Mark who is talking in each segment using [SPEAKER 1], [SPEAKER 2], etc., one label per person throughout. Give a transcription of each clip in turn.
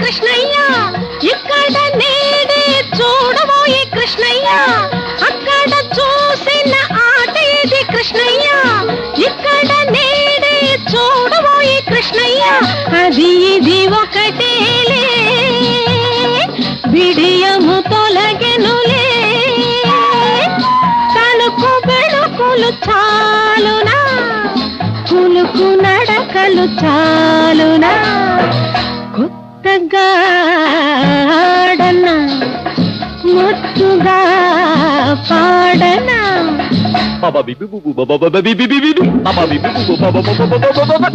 [SPEAKER 1] కృష్ణయ్య ఇక్కడ నేడే చూడబోయి కృష్ణయ్య. అక్కడ చూసిన ఆట కృష్ణయ్య. ఇక్కడ నేడే చూడబోయి కృష్ణయ్య. అది ఇది ఒకటేలే బిడియము తొలగెనులే. తణుకు బెణుకులు చాలునా. కులుకు నడకలు చాలు పాటగాడనా ముత్తుగా పాడనా
[SPEAKER 2] బాబా బిబి బుబు బాబా బాబా బిబి బిబి బాబా బిబి బుబు బాబా బాబా
[SPEAKER 1] బాబా బాబా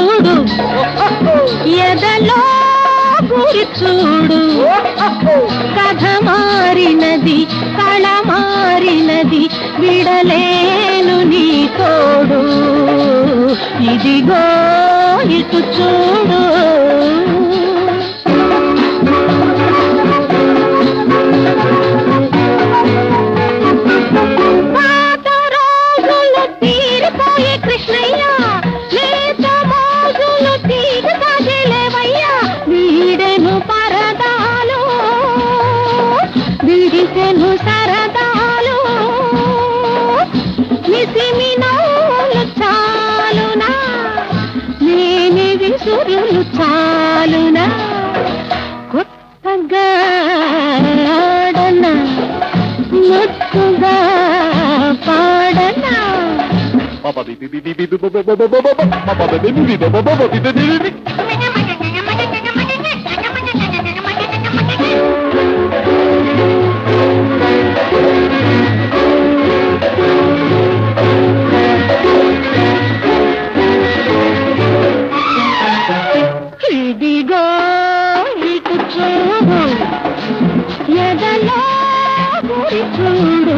[SPEAKER 1] చూడు. ఎదలో గురి చూడు. కథ మారినది కళ మారినది విడలేను నీ తోడు. ఇదిగో ఇటు చూడు. మను సరదాలు నిసిమి నవ్వులు చాలునా నేని విసురులు చాలునా కొత్తగా ఆడన ముత్తుగా పాడన
[SPEAKER 2] బాబా బిబి బిబి బిబి బాబా బిబి బిబి బాబా బిబి బిబి బాబా
[SPEAKER 1] బిబి బిబి చూడు. ఎదలో గురి చూడు.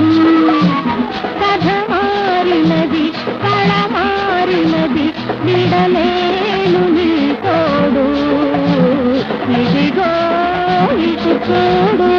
[SPEAKER 1] కథ మారినది కళ మారినది విడలేను నీ తోడు. ఇదిగో ఇటు చూడు.